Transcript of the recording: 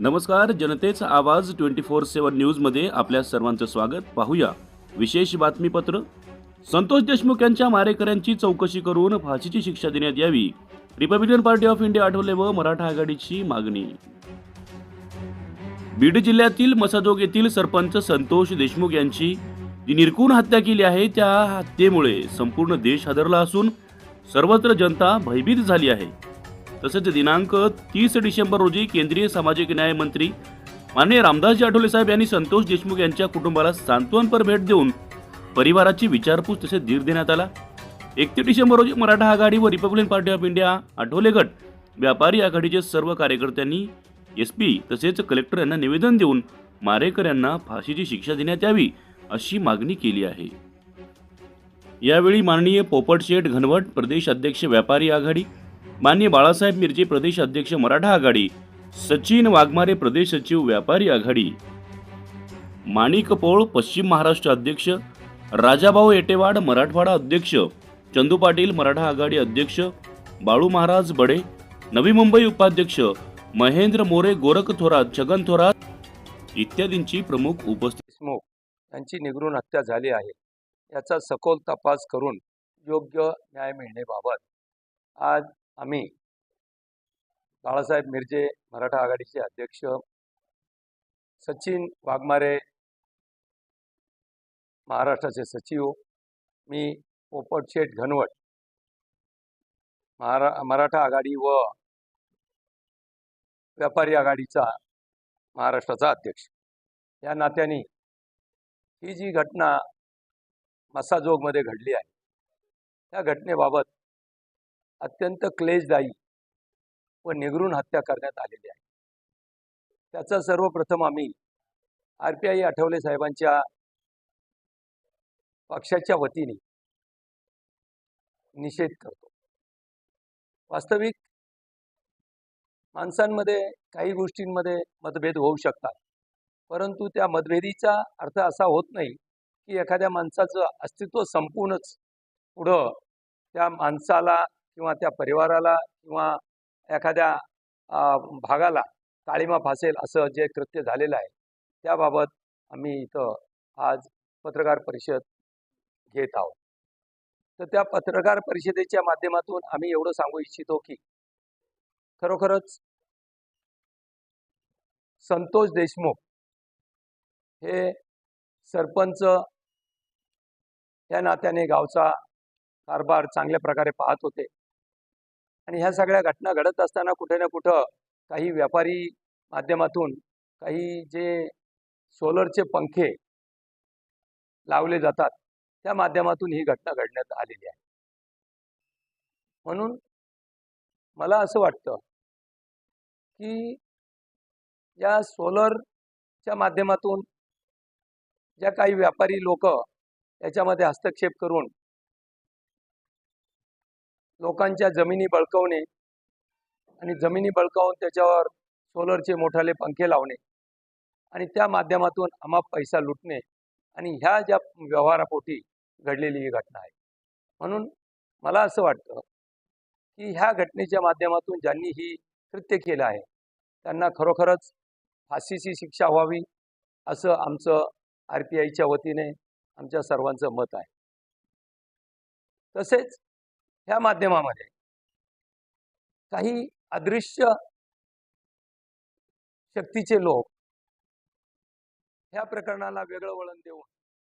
नमस्कार जनतेचा आवाज ट्वेंटी फोर सेवन न्यूजमध्ये आपल्या सर्वांचं स्वागत. पाहूया विशेष बातमीपत्र. संतोष देशमुख यांच्या मारेकऱ्यांची चौकशी करून फाशीची शिक्षा देण्यात यावी. Republican party of India Athawale व मराठा आघाडीची मागणी. बीड जिल्ह्यातील मसाजोग येथील सरपंच संतोष देशमुख यांची जी निर्कून हत्या केली आहे त्या हत्येमुळे संपूर्ण देश हादरला असून सर्वत्र जनता भयभीत झाली आहे. तसेच दिनांक तीस डिसेंबर रोजी केंद्रीय सामाजिक न्याय मंत्री माननीय रामदासजी आठवले साहेब यांनी संतोष देशमुख यांच्या कुटुंबाला सांत्वनपर भेट देऊन परिवाराची विचारपूस तसेच धीर देण्यात आला. एकतीस डिसेंबर रोजी मराठा आघाडी व Republican party of India Athawale गट व्यापारी आघाडीचे सर्व कार्यकर्त्यांनी एस पी तसेच कलेक्टर यांना निवेदन देऊन मारेकर यांना फाशीची शिक्षा देण्यात यावी अशी मागणी केली आहे. यावेळी माननीय पोपटशेठ घनवट प्रदेश अध्यक्ष व्यापारी आघाडी माननीय बाळासाहेब मिरजे प्रदेश अध्यक्ष मराठा आघाडी सचिन वाघमारे प्रदेश सचिव व्यापारी आघाडी माणिक पोळ पश्चिम महाराष्ट्र अध्यक्ष राजाभाऊ एटेवाड मराठवाडा अध्यक्ष चंदू पाटील मराठा आघाडी अध्यक्ष बाळू महाराज बडे नवी मुंबई उपाध्यक्ष महेंद्र मोरे गोरख थोरात छगन थोरात इत्यादींची प्रमुख उपस्थित. यांची निगरून हत्या झाली आहे. याचा सखोल तपास करून योग्य न्याय मिळण्याबाबत आज आम्ही बाळासाहेब मिरजे मराठा आघाडीचे अध्यक्ष सचिन वाघमारे महाराष्ट्राचे सचिव मी पोपटशेठ घनवट महारा मराठा आघाडी व व्यापारी आघाडीचा महाराष्ट्राचा अध्यक्ष. या नात्याने ही जी घटना मसाजोगमध्ये घडली आहे त्या घटनेबाबत अत्यंत क्लेशदायी व निगरून हत्या करण्यात आलेली आहे. त्याचा सर्वप्रथम आम्ही आर पी आय आठवले साहेबांच्या पक्षाच्या वतीने निषेध करतो. वास्तविक माणसांमध्ये काही गोष्टींमध्ये मतभेद होऊ शकतात. परंतु त्या मतभेदीचा अर्थ असा होत नाही की एखाद्या माणसाचं अस्तित्व संपूर्णच पुढं त्या माणसाला किंवा त्या परिवाराला किंवा एखाद्या भागाला काळीमा फासेल असं जे कृत्य झालेलं आहे त्याबाबत आम्ही इथं आज पत्रकार परिषद घेत आहोत. तर त्या पत्रकार परिषदेच्या माध्यमातून आम्ही एवढं सांगू इच्छितो की खरोखरच संतोष देशमुख हे सरपंच या नात्याने गावचा कारभार चांगल्या प्रकारे पाहत होते. आणि ह्या सगळ्या घटना घडत असताना कुठे ना कुठं काही व्यापारी माध्यमातून काही जे सोलरचे पंखे लावले जातात त्या माध्यमातून ही घटना घडण्यात आलेली आहे. म्हणून मला असं वाटतं की या सोलरच्या माध्यमातून ज्या काही व्यापारी लोक याच्यामध्ये हस्तक्षेप करून लोकांच्या जमिनी बळकवणे आणि जमिनी बळकावून त्याच्यावर सोलरचे मोठाले पंखे लावणे आणि त्या माध्यमातून अमाप पैसा लुटणे आणि ह्या ज्या व्यवहारापोटी घडलेली ही घटना आहे. म्हणून मला असं वाटतं की ह्या घटनेच्या माध्यमातून ज्यांनी ही कृत्य केलं आहे त्यांना खरोखरच फाशीची शिक्षा व्हावी असं आमचं आर पी आयच्या वतीने आमच्या सर्वांचं मत आहे. तसेच ह्या माध्यमामध्ये. काही अदृश्य शक्तीचे लोक ह्या प्रकरणाला वेगळं वळण देऊन